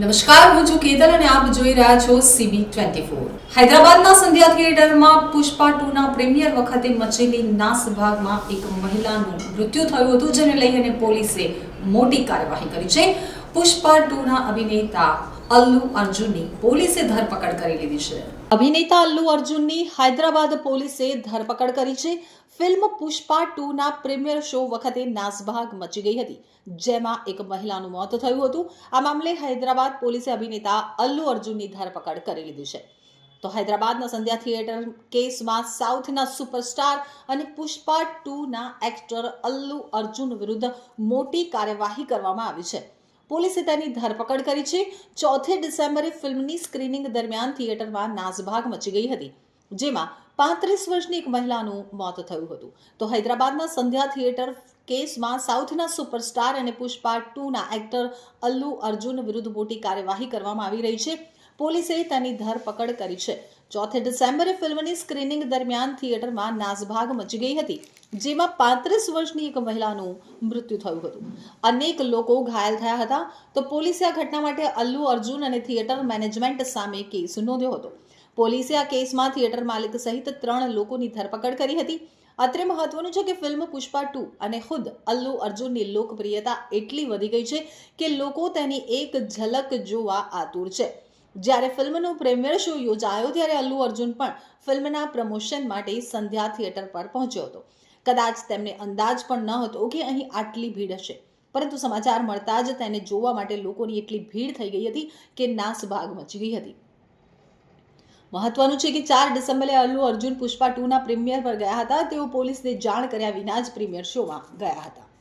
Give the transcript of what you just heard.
નમસ્કાર, હું છું કેતન અને આપ જોઈ રહ્યા છો સીબી ટ્વેન્ટી ફોર હૈદરાબાદના સંધ્યા થિયેટરમાં પુષ્પા ટુના પ્રીમિયર વખતે મચેલી નાસભાગમાં એક મહિલાનું મૃત્યુ થયું હતું, જેને લઈ અને પોલીસે મોટી કાર્યવાહી કરી છે. પુષ્પા ટુના અભિનેતા અલ્લુ અર્જુનની પોલીસે ધરપકડ કરી લીધી છે. અભિનેતા અલ્લુ અર્જુનની હૈદરાબાદ પોલીસે ધરપકડ કરી છે. ફિલ્મ પુષ્પા ટુના પ્રીમિયર શો વખતે નાસભાગ મચી ગઈ હતી, જેમાં એક મહિલાનું મોત થયું હતું. આ મામલે હૈદરાબાદ પોલીસે અભિનેતા અલ્લુ અર્જુનની ધરપકડ કરી લીધી છે. તો હૈદરાબાદના સંધ્યા થિયેટર કેસમાં સાઉથના સુપરસ્ટાર અને પુષ્પા ટુના એક્ટર અલ્લુ અર્જુન વિરુદ્ધ મોટી કાર્યવાહી કરવામાં આવી છે. પોલીસે તેની ધરપકડ કરી છે. ચોથી ડિસેમ્બરે ફિલ્મની સ્ક્રીનિંગ દરમિયાન થિયેટરમાં નાસભાગ મચી ગઈ હતી, જેમાં પાંત્રીસ વર્ષની એક મહિલાનું મોત થયું હતું. તો હૈદરાબાદમાં સંધ્યા થિયેટર કેસમાં સાઉથના સુપરસ્ટાર અને પુષ્પા ટુના એક્ટર અલ્લુ અર્જુન વિરુદ્ધ મોટી કાર્યવાહી કરવામાં આવી રહી છે. પોલીસે તેની ધરપકડ કરી છે. ચોથી ડિસેમ્બરે ફિલ્મની સ્ક્રીનિંગ દરમિયાન થિયેટરમાં નાસભાગ મચી ગઈ હતી, જેમાં પાંત્રીસ વર્ષની એક મહિલાનું મૃત્યુ થયું હતું. અનેક લોકો ઘાયલ થયા હતા, તો પોલીસે આ ઘટના માટે અલ્લુ અર્જુન અને થિયેટર મેનેજમેન્ટ સામે કેસ નોંધ્યો હતો. પોલીસે આ કેસમાં થિયેટર માલિક સહિત ત્રણ લોકોની ધરપકડ કરી હતી. અત્રે મહત્વનું છે કે ફિલ્મ પુષ્પા ટુ અને ખુદ અલ્લુ અર્જુનની લોકપ્રિયતા એટલી વધી ગઈ છે કે લોકો તેની એક ઝલક જોવા આતુર છે. જ્યારે ફિલ્મનો પ્રીમિયર શો યોજાયો ત્યારે અલ્લુ અર્જુન પણ ફિલ્મના પ્રમોશન માટે સંધ્યા થિયેટર પર પહોંચ્યો હતો. કદાચ તેમને અંદાજ પણ ન હતો કે અહીં આટલી ભીડ હશે. પરંતુ સમાચાર મળતા જ તેને જોવા માટે લોકોની એટલી ભીડ થઈ ગઈ હતી કે નાસભાગ મચી ગઈ હતી. મહત્વનું છે કે ચાર ડિસેમ્બરે અલ્લુ અર્જુન પુષ્પા ટુના પ્રીમિયર પર ગયા હતા. તેઓ પોલીસને જાણ કર્યા વિના જ પ્રીમિયર શોમાં ગયા હતા.